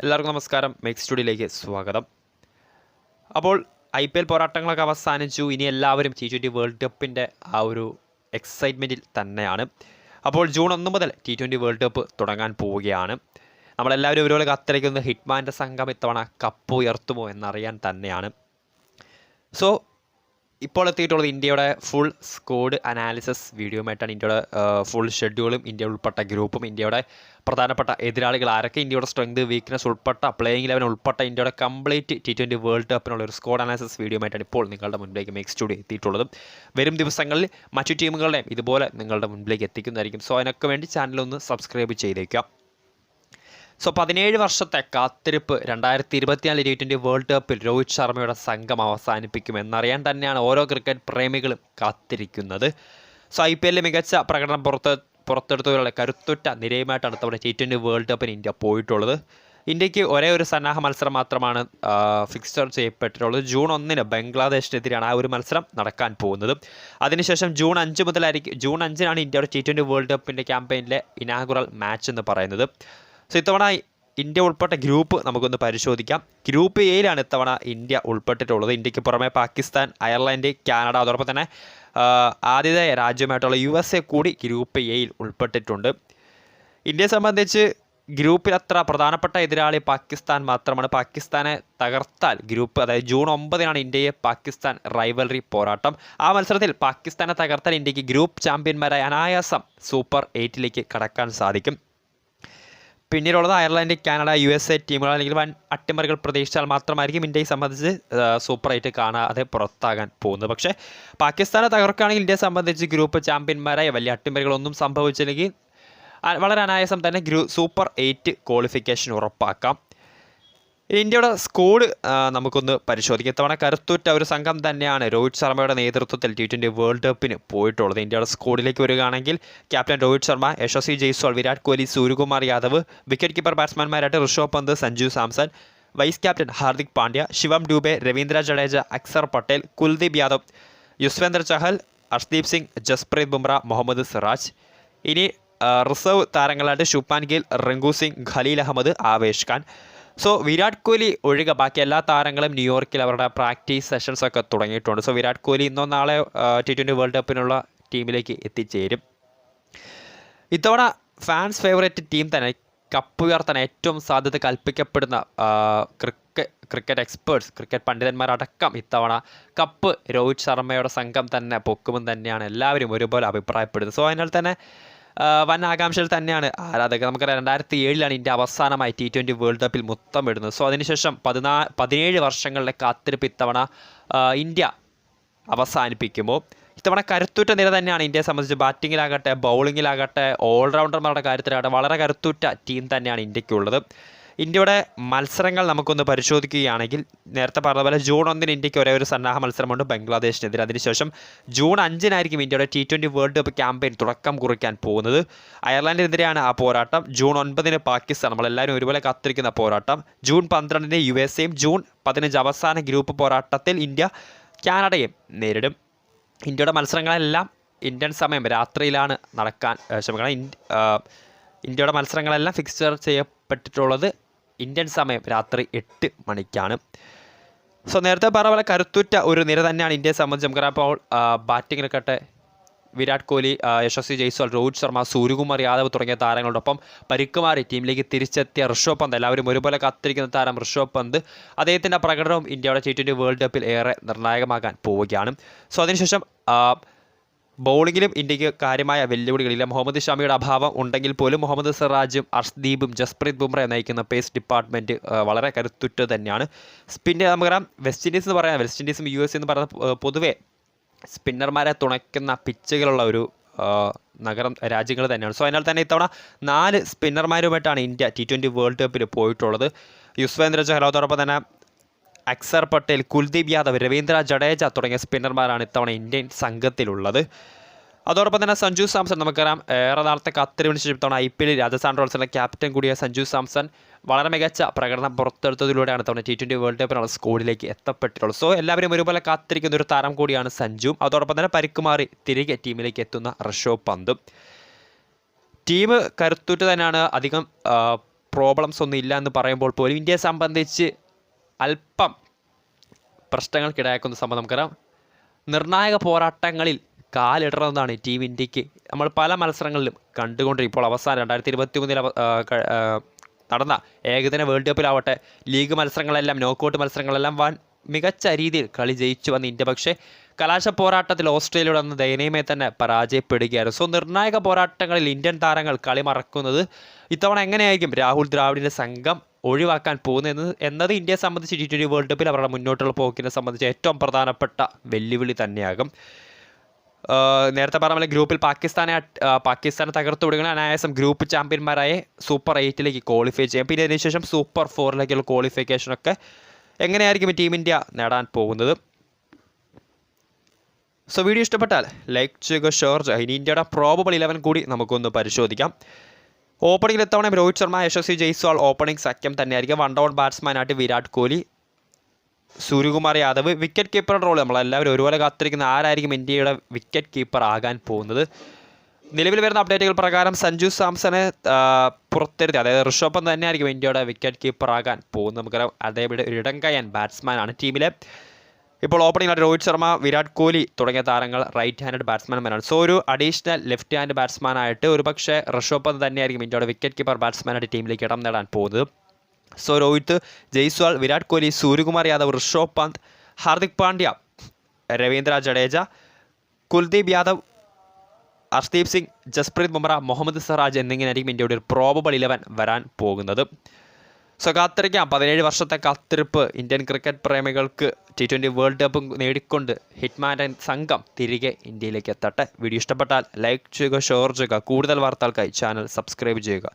എല്ലാവർക്കും നമസ്കാരം. മെക്സ് സ്റ്റുഡിയോയിലേക്ക് സ്വാഗതം. അപ്പോൾ ഐ പി എൽ പോരാട്ടങ്ങളൊക്കെ അവസാനിച്ചു. ഇനി എല്ലാവരും ടി ട്വന്റി വേൾഡ് കപ്പിന്റെ ആ ഒരു എക്സൈറ്റ്മെന്റിൽ തന്നെയാണ്. അപ്പോൾ ജൂൺ ഒന്ന് മുതൽ ടി ട്വന്റി വേൾഡ് കപ്പ് തുടങ്ങാൻ പോവുകയാണ്. നമ്മളെല്ലാവരും ഒരുപോലെ കാത്തിരിക്കുന്ന ഹിറ്റ്മാന്റെ സംഘം ഇത്തവണ കപ്പ് ഉയർത്തുമോ എന്നറിയാൻ തന്നെയാണ്. സോ ഇപ്പോൾ എത്തിയിട്ടുള്ളത് ഇന്ത്യയുടെ ഫുൾ സ്കോഡ് അനാലിസിസ് വീഡിയോയുമായിട്ടാണ് ഇന്ത്യയുടെ ഫുൾ ഷെഡ്യൂളും ഇന്ത്യ ഉൾപ്പെട്ട ഗ്രൂപ്പും ഇന്ത്യയുടെ പ്രധാനപ്പെട്ട എതിരാളികൾ ആരൊക്കെ ഇന്ത്യയുടെ സ്ട്രെങ്ത് വീക്ക്നെസ് ഉൾപ്പെട്ട പ്ലേയിങ് ലെവൻ ഉൾപ്പെട്ട ഇന്ത്യയുടെ കംപ്ലീറ്റ് ടി ട്വന്റി വേൾഡ് കപ്പിനുള്ള ഒരു സ്കോഡ് അനാലിസിസ് വീഡിയോയുമായിട്ടാണ് ഇപ്പോൾ നിങ്ങളുടെ മുൻപിലേക്ക് മേക്ക് സ്റ്റുഡിയോ എത്തിയിട്ടുള്ളത്. വരും ദിവസങ്ങളിൽ മറ്റു ടീമുകളുടെയും ഇതുപോലെ നിങ്ങളുടെ മുൻപിലേക്ക് എത്തിക്കുന്നതായിരിക്കും. സോ അതിനൊക്കെ വേണ്ടി ചാനലൊന്ന് സബ്സ്ക്രൈബ് ചെയ്തേക്കാം സോ പതിനേഴ് വർഷത്തെ കാത്തിരിപ്പ് രണ്ടായിരത്തി ഇരുപത്തിനാല് ട്വന്റി വേൾഡ് കപ്പിൽ രോഹിത് ശർമ്മയുടെ സംഘം അവസാനിപ്പിക്കുമെന്നറിയാൻ തന്നെയാണ് ഓരോ ക്രിക്കറ്റ് പ്രേമികളും കാത്തിരിക്കുന്നത്. സോ ഐ പി എല്ലിൽ മികച്ച പ്രകടനം പുറത്ത് പുറത്തെടുത്തവരുടെ കരുത്തുറ്റ നിരയുമായിട്ടാണ് തവണ ടി ട്വന്റി വേൾഡ് കപ്പിന് ഇന്ത്യ പോയിട്ടുള്ളത്. ഇന്ത്യയ്ക്ക് ഒരേ ഒരു സന്നാഹ മത്സരം മാത്രമാണ് ഫിക്സ്ചർ ചെയ്യപ്പെട്ടിട്ടുള്ളത്. ജൂൺ ഒന്നിന് ബംഗ്ലാദേശിനെതിരെയാണ് ആ ഒരു മത്സരം നടക്കാൻ പോകുന്നത്. അതിനുശേഷം ജൂൺ അഞ്ച് മുതലായിരിക്കും ജൂൺ അഞ്ചിനാണ് ഇന്ത്യയുടെ ടി ട്വന്റി വേൾഡ് കപ്പിന്റെ ക്യാമ്പയിനിലെ ഇനാഗുറൽ മാച്ച് എന്ന് പറയുന്നത്. സോ ഇത്തവണ ഇന്ത്യ ഉൾപ്പെട്ട ഗ്രൂപ്പ് നമുക്കൊന്ന് പരിശോധിക്കാം. ഗ്രൂപ്പ് എയിലാണ് ഇത്തവണ ഇന്ത്യ ഉൾപ്പെട്ടിട്ടുള്ളത്. ഇന്ത്യയ്ക്ക് പുറമെ പാകിസ്ഥാൻ അയർലൻഡ് കാനഡ അതോടൊപ്പം തന്നെ ആദ്യതായ രാജ്യമായിട്ടുള്ള യു എസ് എ കൂടി ഗ്രൂപ്പ് എയിൽ ഉൾപ്പെട്ടിട്ടുണ്ട്. ഇന്ത്യയെ സംബന്ധിച്ച് ഗ്രൂപ്പിൽ അത്ര പ്രധാനപ്പെട്ട എതിരാളി പാകിസ്ഥാൻ മാത്രമാണ്. പാകിസ്ഥാനെ തകർത്താൽ ഗ്രൂപ്പ് അതായത് ജൂൺ ഒമ്പതിനാണ് ഇന്ത്യയെ പാകിസ്ഥാൻ റൈവൽറി പോരാട്ടം. ആ മത്സരത്തിൽ പാകിസ്ഥാനെ തകർത്താൽ ഇന്ത്യയ്ക്ക് ഗ്രൂപ്പ് ചാമ്പ്യന്മാരായ അനായാസം സൂപ്പർ എയ്റ്റിലേക്ക് കടക്കാൻ സാധിക്കും. പിന്നീടുള്ളത് Ireland Canada U S A ടീമുകൾ അല്ലെങ്കിൽ വൻ അട്ടിമറികൾ പ്രതീക്ഷിച്ചാൽ മാത്രമായിരിക്കും ഇന്ത്യയെ സംബന്ധിച്ച് സൂപ്പറായിട്ട് കാണാതെ പുറത്താകാൻ പോകുന്നത്. പക്ഷേ പാകിസ്ഥാനെ തകർക്കുകയാണെങ്കിൽ ഇന്ത്യയെ സംബന്ധിച്ച് ഗ്രൂപ്പ് ചാമ്പ്യന്മാരായ വലിയ അട്ടിമറികളൊന്നും സംഭവിച്ചില്ലെങ്കിൽ വളരെ അനായാസം തന്നെ ഗ്രൂ സൂപ്പർ എയ്റ്റ് ക്വാളിഫിക്കേഷൻ ഉറപ്പാക്കാം. ഇന്ത്യയുടെ സ്കോഡ് നമുക്കൊന്ന് പരിശോധിക്കാം. ഇത്തവണ കരുത്തുറ്റ ഒരു സംഘം തന്നെയാണ് രോഹിത് ശർമ്മയുടെ നേതൃത്വത്തിൽ ടി ട്വന്റി വേൾഡ് കപ്പിന് പോയിട്ടുള്ളത്. ഇന്ത്യയുടെ സ്കോഡിലേക്ക് വരികയാണെങ്കിൽ captain Rohit Sharma Yashasvi Jaiswal Virat Kohli Suryakumar Yadav wicket keeper ബാറ്റ്സ്മാൻമാരായിട്ട് Rishabh Pant Sanju Samson vice captain Hardik Pandya Shivam Dube Ravindra Jadeja Axar Patel Kuldeep Yadav Yuzvendra Chahal Arshdeep Singh Jasprit Bumrah Mohammed Siraj. ഇനി റിസർവ് താരങ്ങളായിട്ട് ശുപ്പാൻ ഗിൽ റിങ്കു സിംഗ് ഖലീൽ അഹമ്മദ് ആവേഷ് ഖാൻ. സോ വിരാട് കോഹ്ലി ഒഴികെ ബാക്കി എല്ലാ താരങ്ങളും ന്യൂയോർക്കിൽ അവരുടെ പ്രാക്ടീസ് സെഷൻസ് ഒക്കെ തുടങ്ങിയിട്ടുണ്ട്. സോ വിരാട് കോഹ്ലി ഇന്നോ നാളെ ടി ട്വന്റി വേൾഡ് കപ്പിനുള്ള ടീമിലേക്ക് എത്തിച്ചേരും. ഇത്തവണ ഫാൻസ് ഫേവറേറ്റ് ടീം തന്നെ കപ്പ് ഉയർത്താൻ ഏറ്റവും സാധ്യത കൽപ്പിക്കപ്പെടുന്ന ക്രിക്കറ്റ് എക്സ്പേർട്സ് ക്രിക്കറ്റ് പണ്ഡിതന്മാരടക്കം ഇത്തവണ കപ്പ് രോഹിത് ശർമ്മയുടെ സംഘം തന്നെ പൊക്കുമെന്ന് തന്നെയാണ് എല്ലാവരും ഒരുപോലെ അഭിപ്രായപ്പെടുന്നത്. സോ അതിനാൽ തന്നെ വൻ ആകാംക്ഷയിൽ തന്നെയാണ്. ആരാധകർ നമുക്ക് രണ്ടായിരത്തി ഏഴിലാണ് ഇന്ത്യ അവസാനമായി ടി ട്വന്റി വേൾഡ് കപ്പിൽ മുത്തം ഇടുന്നത് സോ അതിനുശേഷം പതിനാ പതിനേഴ് വർഷങ്ങളിലെ കാത്തിരിപ്പ് ഇത്തവണ ഇന്ത്യ അവസാനിപ്പിക്കുമ്പോൾ ഇത്തവണ കരുത്തുറ്റ നിര തന്നെയാണ് ഇന്ത്യയെ സംബന്ധിച്ച് ബാറ്റിങ്ങിലാകട്ടെ ബൗളിങ്ങിലാകട്ടെ ഓൾറൗണ്ടർമാരുടെ കാര്യത്തിലാകട്ടെ വളരെ കരുത്തുറ്റ ടീം തന്നെയാണ് ഇന്ത്യക്കുള്ളത്. ഇന്ത്യയുടെ മത്സരങ്ങൾ നമുക്കൊന്ന് പരിശോധിക്കുകയാണെങ്കിൽ നേരത്തെ പറഞ്ഞ പോലെ ജൂൺ ഒന്നിന് ഇന്ത്യയ്ക്ക് ഒരേ ഒരു സന്നാഹ മത്സരമുണ്ട് ബംഗ്ലാദേശിനെതിരെ. അതിനുശേഷം ജൂൺ അഞ്ചിനായിരിക്കും ഇന്ത്യയുടെ T twenty world cup campaign തുടക്കം കുറിക്കാൻ പോകുന്നത്. അയർലൻഡിനെതിരെയാണ് ആ പോരാട്ടം. ജൂൺ ഒൻപതിന് പാകിസ്ഥാൻ നമ്മളെല്ലാവരും ഒരുപോലെ കാത്തിരിക്കുന്ന പോരാട്ടം. ജൂൺ പന്ത്രണ്ടിന് യു എസ് ജൂൺ പതിനഞ്ച് അവസാന ഗ്രൂപ്പ് പോരാട്ടത്തിൽ ഇന്ത്യ കാനഡയും നേരിടും. ഇന്ത്യയുടെ മത്സരങ്ങളെല്ലാം ഇന്ത്യൻ സമയം രാത്രിയിലാണ് നടക്കാൻ ക്ഷമിക്കണം ഇന്ത്യയുടെ മത്സരങ്ങളെല്ലാം ഫിക്സ്ചർ ചെയ്യപ്പെട്ടിട്ടുള്ളത് ഇന്ത്യൻ സമയം രാത്രി എട്ട് മണിക്കാണ്. സോ നേരത്തെ പറഞ്ഞ പോലെ കരുത്തുറ്റ ഒരു നിര തന്നെയാണ് ഇന്ത്യയെ സംബന്ധിച്ച് നമുക്ക് അപ്പോൾ ബാറ്റിങ്ങിലൊക്കെ വിരാട് കോഹ്ലി യശസ്വി ജയ്സ്വാൾ രോഹിത് ശർമ്മ സൂര്യകുമാർ യാദവ് തുടങ്ങിയ താരങ്ങളോടൊപ്പം പരിക്കുമാറി ടീമിലേക്ക് തിരിച്ചെത്തിയ ഋഷഭ് പന്ത് എല്ലാവരും ഒരുപോലെ കാത്തിരിക്കുന്ന താരം ഋഷഭ് പന്ത് അദ്ദേഹത്തിന്റെ പ്രകടനവും ഇന്ത്യയുടെ ടി വേൾഡ് കപ്പിൽ ഏറെ നിർണായകമാകാൻ പോവുകയാണ്. സോ അതിനുശേഷം ബൗളിങ്ങിലും ഇന്ത്യയ്ക്ക് കാര്യമായ വെല്ലുവിളികളില്ല. മുഹമ്മദ് ഷാമിയുടെ അഭാവം ഉണ്ടെങ്കിൽ പോലും മുഹമ്മദ് സിറാജും അർഷ്ദീപും ജസ്പ്രീത് ബുംറ നയിക്കുന്ന പേസ് ഡിപ്പാർട്ട്മെന്റ് വളരെ കരുത്തുറ്റ തന്നെയാണ്. സ്പിന്നെ നമുക്കറിയാം വെസ്റ്റ് ഇൻഡീസ് എന്ന് പറയാം. വെസ്റ്റ് ഇൻഡീസും യു എസ് എന്ന് പറയുന്ന പൊതുവേ സ്പിന്നർമാരെ തുണയ്ക്കുന്ന പിച്ചുകളുള്ള ഒരു നഗരം രാജ്യങ്ങൾ തന്നെയാണ്. സോ അതിനാൽ തന്നെ ഇത്തവണ നാല് സ്പിന്നർമാരുമായിട്ടാണ് ഇന്ത്യ ടി ട്വന്റി വേൾഡ് കപ്പിൽ പോയിട്ടുള്ളത്. യുസ്വേന്ദ്ര ചഹൽ തന്നെ അക്സർ പട്ടേൽ കുൽദീപ് യാദവ് രവീന്ദ്ര ജഡേജ തുടങ്ങിയ സ്പിന്നർമാരാണ് ഇത്തവണ ഇന്ത്യൻ സംഘത്തിലുള്ളത്. അതോടൊപ്പം തന്നെ സഞ്ജു സാംസൺ നമുക്കറിയാം ഏറെ നാളത്തെ കത്തിരിവിന് തവണ ഐ പി എല്ലിൽ രാജസ്ഥാൻ റോയൽസിന്റെ ക്യാപ്റ്റൻ കൂടിയ സഞ്ജു സാംസൺ വളരെ മികച്ച പ്രകടനം പുറത്തെടുത്തതിലൂടെയാണ് തവണ ടി ട്വന്റി വേൾഡ് കപ്പിനുള്ള സ്കോഡിലേക്ക് എത്തപ്പെട്ടിട്ടുള്ളത്. സോ എല്ലാവരും ഒരുപോലെ കാത്തിരിക്കുന്ന ഒരു താരം കൂടിയാണ് സഞ്ജു അതോടൊപ്പം തന്നെ പരിക്കുമാറി തിരികെ ടീമിലേക്ക് എത്തുന്ന ഋഷഭ് പന്തും. ടീം കരുത്തുറ്റ് തന്നെയാണ്. അധികം പ്രോബ്ലംസ് ഒന്നും ഇല്ല എന്ന് പറയുമ്പോൾ പോലും ഇന്ത്യയെ സംബന്ധിച്ച് അല്പം പ്രശ്നങ്ങൾക്കിടയാക്കുന്ന സംഭവം നമുക്കറിയാം. നിർണായക പോരാട്ടങ്ങളിൽ കാലിടണമെന്നാണ് ടീം ഇന്ത്യയ്ക്ക്. നമ്മൾ പല മത്സരങ്ങളിലും കണ്ടുകൊണ്ടിരിക്കും. ഇപ്പോൾ അവസാനം രണ്ടായിരത്തി ഇരുപത്തി മൂന്നിൽ നടന്ന ഏകദിന വേൾഡ് കപ്പിലാവട്ടെ ലീഗ് മത്സരങ്ങളെല്ലാം നോക്കൗട്ട് മത്സരങ്ങളെല്ലാം വൻ മികച്ച രീതിയിൽ കളി ജയിച്ചു വന്ന ഇന്ത്യ. പക്ഷേ കലാശ പോരാട്ടത്തിൽ ഓസ്ട്രേലിയയുടെ അന്ന് ദയനീയമായി തന്നെ പരാജയപ്പെടുകയായിരുന്നു. സോ നിർണായക പോരാട്ടങ്ങളിൽ ഇന്ത്യൻ താരങ്ങൾ കളി മറക്കുന്നത് ഇത്തവണ എങ്ങനെയായിരിക്കും? രാഹുൽ ദ്രാവിഡിന്റെ സംഘം ഒഴിവാക്കാൻ പോകുന്നത് എന്നത് ഇന്ത്യയെ സംബന്ധിച്ച് ടി ട്വന്റി വേൾഡ് കപ്പിൽ അവരുടെ മുന്നോട്ടുള്ള പോക്കിനെ സംബന്ധിച്ച് ഏറ്റവും പ്രധാനപ്പെട്ട വെല്ലുവിളി തന്നെയാകും. നേരത്തെ പറഞ്ഞ പോലെ ഗ്രൂപ്പിൽ പാകിസ്ഥാനെ പാകിസ്ഥാനെ തകർത്തു വിടുകയാണ്. അനായാസം ഗ്രൂപ്പ് ചാമ്പ്യന്മാരായ സൂപ്പർ എയ്റ്റിലേക്ക് ക്വാളിഫൈ ചെയ്യാം. പിന്നെ അതിനുശേഷം സൂപ്പർ ഫോറിലേക്കുള്ള ക്വാളിഫിക്കേഷനൊക്കെ എങ്ങനെയായിരിക്കും ടീം ഇന്ത്യ നേടാൻ പോകുന്നത്? സോ വീഡിയോ ഇഷ്ടപ്പെട്ടാൽ ലൈക്ക് ചെയ്യുക ഷെയർ ചെയ്യുക. ഇനി ഇന്ത്യയുടെ പ്രോബബിൾ ഇലവൻ കൂടി നമുക്കൊന്ന് പരിശോധിക്കാം. ഓപ്പണിംഗിൽ ഇത്തവണ രോഹിത് ശർമ്മ യശസ്വി ജയ്സ്വാൾ ഓപ്പണിംഗ് സഖ്യം തന്നെയായിരിക്കും. വൺ ഡൗൺ ബാറ്റ്സ്മാനായിട്ട് വിരാട് കോഹ്ലി സൂര്യകുമാർ യാദവ് വിക്കറ്റ് കീപ്പറുടെ റോൾ നമ്മളെല്ലാവരും ഒരുപോലെ കാത്തിരിക്കുന്ന ആരായിരിക്കും ഇന്ത്യയുടെ വിക്കറ്റ് കീപ്പർ ആകാൻ പോകുന്നത്? നിലവിൽ വരുന്ന അപ്ഡേറ്റുകൾ പ്രകാരം സഞ്ജു സാംസനെ പുറത്തിരുത്തി അതായത് ഋഷഭ് പന്ത് തന്നെയായിരിക്കും ഇന്ത്യയുടെ വിക്കറ്റ് കീപ്പർ ആകാൻ പോകുന്നത്. നമുക്കറിയാം അതേപോലെ ഒരു ഇടംകയ്യൻ ബാറ്റ്സ്മാനാണ് ടീമിലെ ഇപ്പോൾ ഓപ്പണിംഗ് രോഹിത് ശർമ്മ വിരാട് കോഹ്ലി തുടങ്ങിയ താരങ്ങൾ റൈറ്റ് ഹാൻഡഡ് ബാറ്റ്സ്മാൻമാരാണ് സോ ഒരു അഡീഷണൽ ലെഫ്റ്റ് ഹാൻഡ് ബാറ്റ്സ്മാനായിട്ട് ഒരു പക്ഷേ ഋഷഭ് പന്ത് തന്നെയായിരിക്കും ഇന്ത്യയുടെ വിക്കറ്റ് കീപ്പർ ബാറ്റ്സ്മാനായിട്ട് ടീമിലേക്ക് ഇടം നേടാൻ പോകുന്നത്. സോ രോഹിത് ജയ്സ്വാൾ വിരാട് കോഹ്ലി സൂര്യകുമാർ യാദവ് ഋഷഭ് പന്ത് ഹാർദിക് പാണ്ഡ്യ രവീന്ദ്ര ജഡേജ കുൽദീപ് യാദവ് ഹർദീപ് സിംഗ് ജസ്പ്രീത് ബുംറ മുഹമ്മദ് സിറാജ് എന്നിങ്ങനെയായിരിക്കും ഇന്ത്യയുടെ ഒരു പ്രോബബിൾ ഇലവൻ വരാൻ പോകുന്നത്. സോ കാത്തിരിക്കാം. പതിനേഴ് വർഷത്തെ കാത്തിരിപ്പ് ഇന്ത്യൻ ക്രിക്കറ്റ് പ്രേമികൾക്ക് ടി ട്വന്റി വേൾഡ് കപ്പ് നേടിക്കൊണ്ട് ഹിറ്റ്മാൻ സംഘം തിരികെ ഇന്ത്യയിലേക്ക് എത്തട്ടെ. വീഡിയോ ഇഷ്ടപ്പെട്ടാൽ ലൈക്ക് ചെയ്യുക ഷെയർ ചെയ്യുക. കൂടുതൽ വാർത്തകൾക്കായി ചാനൽ സബ്സ്ക്രൈബ് ചെയ്യുക.